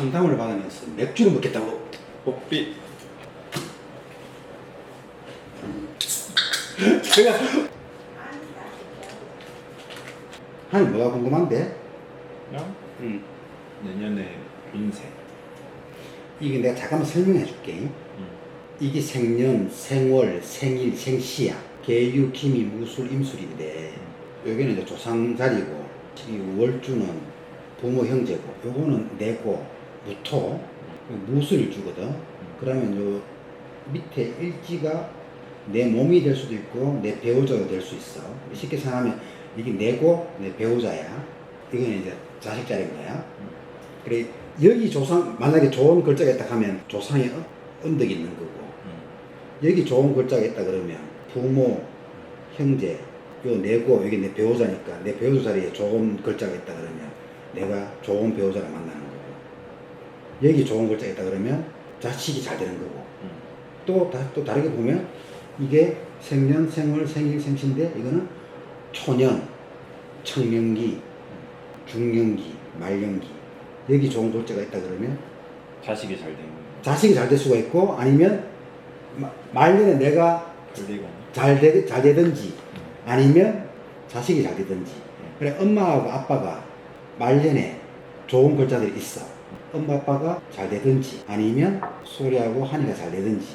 상담을 받으면서 맥주를 먹겠다고 뽀삐 제가 아니 뭐가 궁금한데? 그냥 음. 내년에 인생 이게 내가 잠깐만 설명해 줄게. 음. 이게 생년, 생월, 생일, 생시야. 계유, 기미, 무술, 임술인데 여기는 이제 조상 자리고 이 월주는 부모 형제고 요거는 내고 무토 무술을 주거든. 그러면 요 밑에 일지가 내 몸이 될 수도 있고 내 배우자가 될 수 있어. 쉽게 생각하면 이게 내고 내 배우자야. 이거는 이제 자식 자리인 거야. 그래 여기 조상 만약에 좋은 글자가 있다 하면 조상의 어- 언덕이 있는 거고 음. 여기 좋은 글자가 있다 그러면 부모 형제 요 내고 여기 내 배우자니까 내 배우자 자리에 좋은 글자가 있다 그러면 내가 좋은 배우자를 만나는 거고 여기 좋은 글자가 있다 그러면 자식이 잘 되는 거고. 음. 또, 다, 또 다르게 보면 이게 생년, 생월, 생일, 생신인데 이거는 초년, 청년기, 중년기, 말년기. 여기 좋은 글자가 있다 그러면 자식이 잘 되는 자식이 잘 될 수가 있고 아니면 마- 말년에 내가 잘, 되, 잘 되든지 아니면 자식이 잘 되든지. 그래 엄마하고 아빠가 말년에 좋은 글자들이 있어 엄마 아빠가 잘 되든지 아니면 소리하고 한이가 잘 되든지.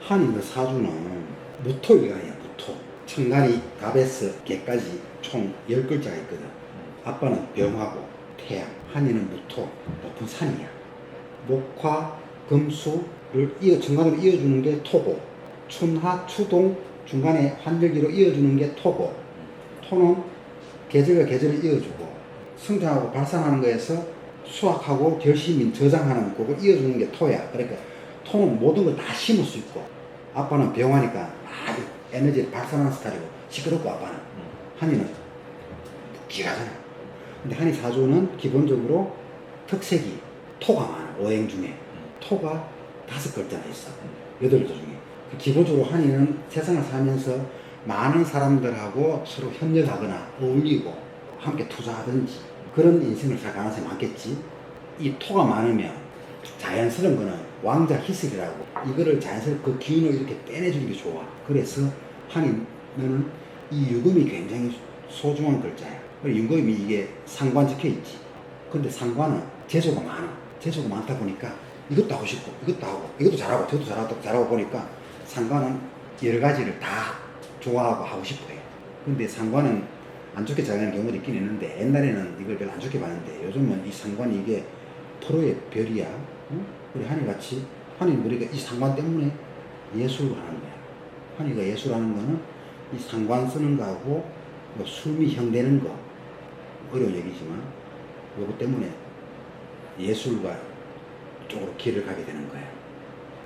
한이는 사주는 무토일간이야 무토. 청간이 갑에서 개까지 총 10글자가 있거든. 아빠는 병하고 태양 한이는 무토 높은 산이야. 목화 금수를 이어 중간으로 이어주는 게 토고. 춘하 추동 중간에 환절기로 이어주는 게 토고. 토는 계절과 계절을 이어주고 성장하고 발산하는 거에서 수확하고 결심인 저장하는 그걸 이어주는 게 토야. 그러니까 토는 모든 걸 다 심을 수 있고 아빠는 병하니까 막 에너지를 발산하는 스타일이고 시끄럽고 아빠는. 한이는 묵직하잖아 근데 한이 사주는 기본적으로 특색이 토가 많아 오행 중에. 토가 다섯 글자가 있어. 여덟 글자 중에. 그 기본적으로 한이는 세상을 살면서 많은 사람들하고 서로 협력하거나 어울리고 함께 투자하든지 그런 인생을 살 가능성이 많겠지. 이 토가 많으면 자연스러운 거는 왕자 희슬이라고 이거를 자연스럽게 그 기운을 이렇게 빼내주는 게 좋아. 그래서 한이는 이 유금이 굉장히 소중한 글자야. 유금이 이게 상관 적혀 있지. 근데 상관은 재주가 많아. 재주가 많다 보니까 이것도 하고 싶고 이것도 하고 이것도 잘하고 저것도 잘하고 잘하고 보니까 상관은 여러 가지를 다 좋아하고 하고 싶어 해. 근데 상관은 안 좋게 작용하는 경우도 있긴 있는데 옛날에는 이걸 별로 안 좋게 봤는데 요즘은 이 상관이 이게 프로의 별이야 응? 우리 한이같이 한이 우리가 이 상관 때문에 예술을 하는 거야 한이가 예술하는 거는 이 상관 쓰는 거하고 뭐 술미 형되는 거 어려운 얘기지만 요거 때문에 예술과 쪽으로 길을 가게 되는 거야.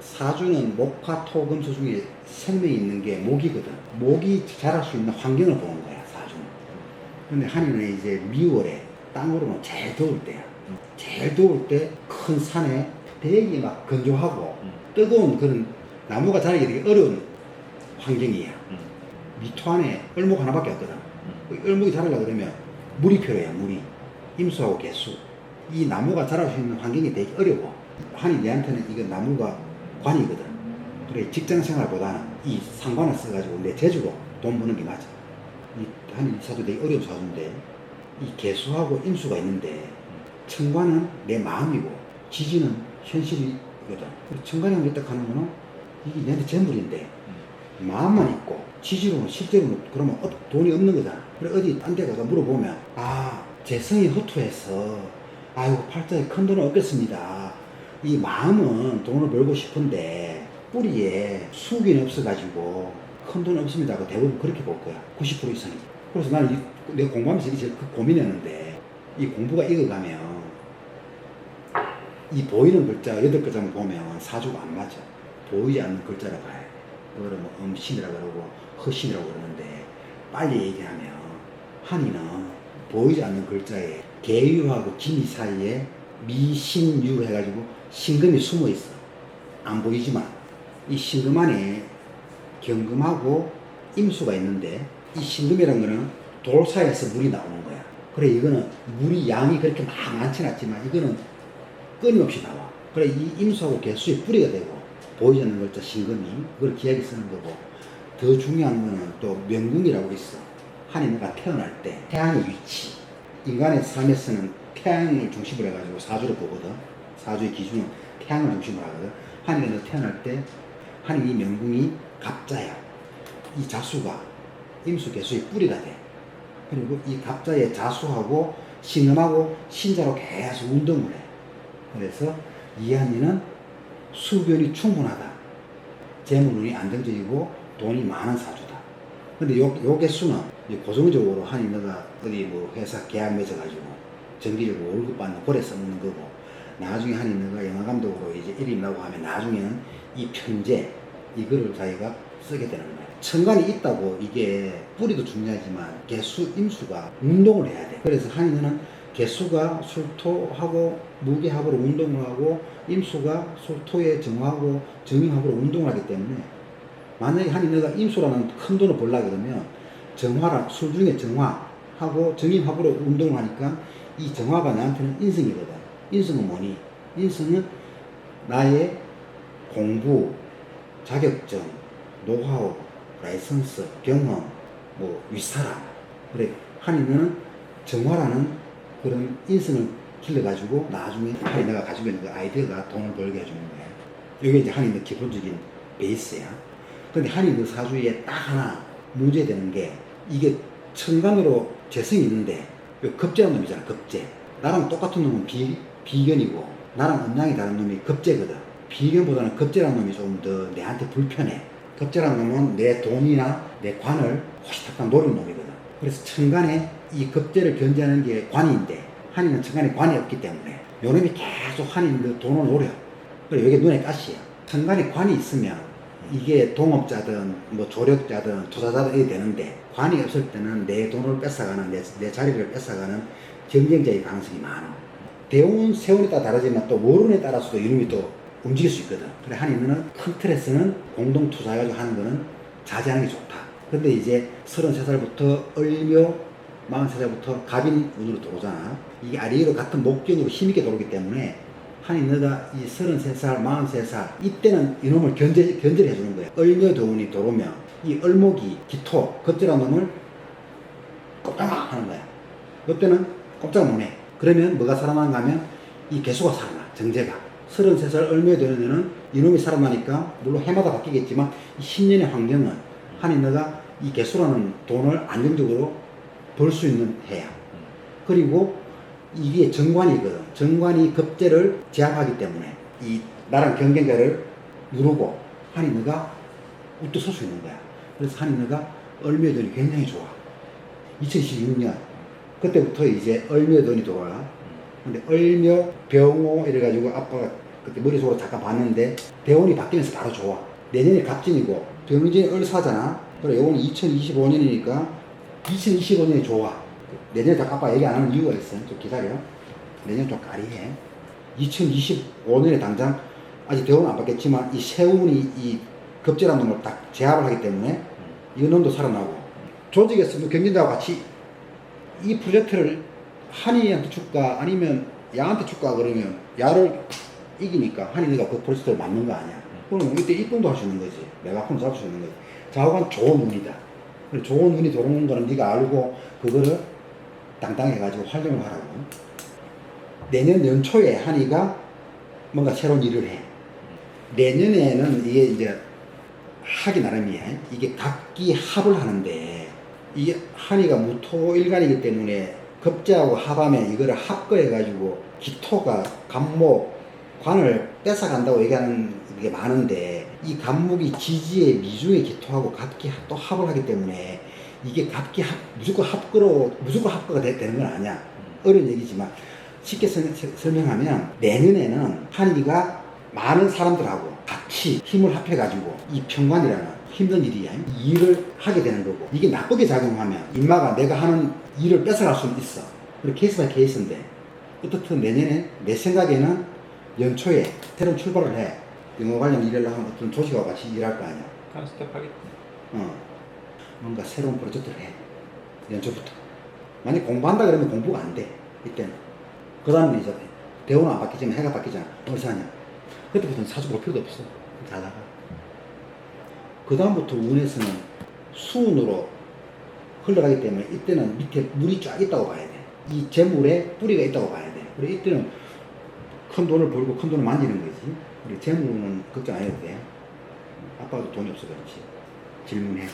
사주는 목화 토금수 중에 생명이 있는 게 목이거든. 목이 자랄 수 있는 환경을 보는 거야. 근데 한이는 이제 미월에 땅으로는 제일 더울 때야. 제일 더울 때 큰 산에 되게 막 건조하고 음. 뜨거운 그런 나무가 자라기 되게 어려운 환경이야. 음. 미토 안에 얼목 하나밖에 없거든. 음. 그 얼목이 자라려 그러면 물이 필요해 물이 임수하고 개수 이 나무가 자랄 수 있는 환경이 되게 어려워 한이 내한테는 이거 나무가 관이거든 그래 직장 생활보다는 이 상관을 써가지고 내 제주로 돈 버는 게 맞아 이 한이 사주 되게 어려운 사주인데 이 개수하고 임수가 있는데 청관은 내 마음이고 지지는 현실이거든 청관이 있다 하는 거는 이게 내한테 재물인데 마음만 있고 지지로는 실제로는 그러면 업- 돈이 없는 거잖아. 그래 어디 딴 데 가서 물어보면 아 재성이 허투해서 아이고 팔자에 큰 돈을 얻겠습니다. 이 마음은 돈을 벌고 싶은데 뿌리에 수익이 없어가지고 큰 돈 없습니다. 그 대부분 그렇게 볼 거야. 90% 이상이. 그래서 나는 이, 내가 공부하면서 이게 제일 그 고민했는데 이 공부가 익어가면 이 보이는 글자 여덟 글자만 보면 사주가 안 맞아. 보이지 않는 봐야 돼. 그거를 뭐 음신이라고 그러고 허신이라고 그러는데 빨리 얘기하면 한이는 보이지 않는 글자에 개유하고 기미 사이에 미신유 해가지고 신금이 숨어 있어. 안 보이지만 이 신금 안에 경금하고 임수가 있는데 이 신금이라는 거는 돌 사이에서 물이 나오는 거야. 그래 이거는 물이 양이 그렇게 막 많지는 않지만 이거는 끊임없이 나와. 그래 이 임수하고 개수의 뿌리가 되고 보이지 않는 글자 신금이 그걸 기하게 쓰는 거고 더 중요한 거는 또 명궁이라고 있어. 한인가 태어날 때 태양의 위치 인간의 삶에서는 태양을 중심으로 해가지고 사주를 보거든. 사주의 기준은 태양을 중심으로 하거든. 한인가 태어날 때 한인 이 명궁이 갑자야. 이 자수가 임수 개수의 뿌리가 돼. 그리고 이 갑자의 자수하고 신음하고 신자로 계속 운동을 해. 그래서 이한이는 수변이 충분하다. 재물운이 안정적이고 돈이 많은 사주다. 근데 요, 요 개수는 고정적으로 한이 너가 어디 뭐 회사 계약 맺어가지고 정기적으로 월급 받는 고래 써먹는 거고 나중에 한이 너가 영화 감독으로 이제 일이 나고 하면 나중에는 이 편제 이거를 자기가 쓰게 되는 거야. 천간이 있다고 이게 뿌리도 중요하지만 개수 임수가 운동을 해야 돼. 그래서 한이는 개수가 술토하고 무게합으로 운동을 하고 임수가 술토에 정하고 정임합으로 운동을 하기 때문에 만약에 한이 너가 임수라는 큰 돈을 벌라 그러면 정화라 술 중에 정화하고 정임합으로 운동을 하니까 이 정화가 나한테는 인성이거든. 인성은 뭐니? 인성은 나의 공부, 자격증, 노하우, 라이선스, 경험, 뭐 위사람. 그래 한이는 정화라는 그런 인성을 길러가지고 나중에 한이 내가 가지고 있는 그 아이디어가 돈을 벌게 해주는 거야. 이게 이제 한이의 기본적인 베이스야. 근데 한이 그 사주에 딱 하나 문제되는 게 이게 천간으로 재성이 있는데 요 급제라는 놈이잖아 급제 나랑 똑같은 놈은 비, 비견이고 나랑 음양이 다른 놈이 급제거든 비견보다는 급제라는 놈이 좀더 내한테 불편해. 급제라는 놈은 내 돈이나 내 관을 호시탁탁 노리는 놈이거든. 그래서 천간에 이 급제를 견제하는 게 관인데 한이는 천간에 관이 없기 때문에 요 놈이 계속 그 돈을 노려. 그래 이게 눈에 가시야 천간에 관이 있으면 이게 동업자든 뭐 조력자든 투자자든 이게 되는데 관이 없을 때는 내 돈을 뺏어가는 내, 내 자리를 뺏어가는 경쟁자의 가능성이 많아. 대운 세운에 따라 다르지만 또 월운에 따라서도 이름이 또 움직일 수 있거든. 그래 한이는 큰 틀에서는 공동 투자해가지고 하는 거는 자제하는 게 좋다. 근데 이제 33살부터 을묘 43살부터 갑인 운으로 들어오잖아. 이게 아리로 같은 목견으로 힘있게 들어오기 때문에 한이 너가 이 33살, 43살 이때는 이놈을 견제, 견제를 해주는 거야. 을묘 도운이 들어오면 이 을목이 기토, 급제란 놈을 꼼짝 하는 거야. 이때는 꼼짝 못 해. 그러면 뭐가 살아나는가 하면 이 개수가 살아나, 정제가. 33살 을묘에 되는 데는 이놈이 살아나니까 물론 해마다 바뀌겠지만 이 10년의 환경은 한이 너가 이 개수라는 돈을 안정적으로 벌 수 있는 해야. 그리고 이게 정관이거든. 정관이 급제를 제압하기 때문에 이 나랑 경쟁자를 누르고 한인느가 우뚝 설 수 있는 거야. 그래서 한인느가 얼미의돈이 굉장히 좋아. 2016년 그때부터 이제 얼미의돈이 들어와. 근데 얼묘, 병호 이래가지고 아빠가 그때 머릿속으로 잠깐 봤는데 대원이 바뀌면서 바로 좋아. 내년이 갑진이고 병진이 을사잖아. 그래 요거는 2025년이니까 2025년이 좋아. 내년에 다 아빠 얘기 안 하는 이유가 있어. 좀 기다려. 내년 좀 까리해. 2025년에 당장 아직 대우는 안 받겠지만 이 세운이 이 급제라는 놈을 딱 제압을 하기 때문에 이 놈도 살아나고 조직에서 뭐 경진자와 같이 이 프로젝트를 한이한테 줄까 아니면 야한테 줄까 그러면 야를 이기니까 한이가 그 프로젝트를 맡는 거 아니야. 그럼 이때 입금도 할 수 있는 거지. 메가폰 잡을 수 있는 거지. 좌우간 좋은 운이다. 좋은 운이 들어오는 거는 네가 알고 그거를 당당해가지고 활용을 하라고. 내년 연초에 한이가 뭔가 새로운 일을 해. 내년에는 이게 이제 하기 나름이야. 이게 각기 합을 하는데 이게 한이가 무토일간이기 때문에 급제하고 합하면 이거를 합거해가지고 기토가 간목 관을 뺏어간다고 얘기하는 게 많은데 이 간목이 지지의 미중의 기토하고 각기 또 합을 하기 때문에 이게 각기 합, 무조건 합거로 무조건 합거가 되, 되는 건 아니야. 어려운 얘기지만 쉽게 설- 설명하면 내년에는 한이가 많은 사람들하고 같이 힘을 합해가지고 이 평관이라는 힘든 일이야. 이 일을 하게 되는 거고 이게 나쁘게 작용하면 인마가 내가 하는 일을 뺏어갈 수는 있어. 그리고 케이스 바이 케이스인데 어떻든 내년에 내 생각에는 연초에 새로운 출발을 해. 영어 관련 일을 하면 어떤 조직과 같이 일할 거 아니야. 한 스텝 하겠지. 어. 뭔가 새로운 프로젝트를 해. 연초부터. 만약 공부한다 그러면 공부가 안 돼. 이때는. 그 다음에 이제 대우는 안 바뀌지만 해가 바뀌잖아. 뭘 사냐? 그때부터는 사주 볼 필요도 없어. 잘 나가. 그 다음부터 운에서는 수운으로 흘러가기 때문에 이때는 밑에 물이 쫙 있다고 봐야 돼. 이 재물에 뿌리가 있다고 봐야 돼. 그래 이때는 큰 돈을 벌고 큰 돈을 만지는 거지. 우리 재물은 걱정 안 해도 돼. 아빠도 돈이 없어 그렇지. 질문해.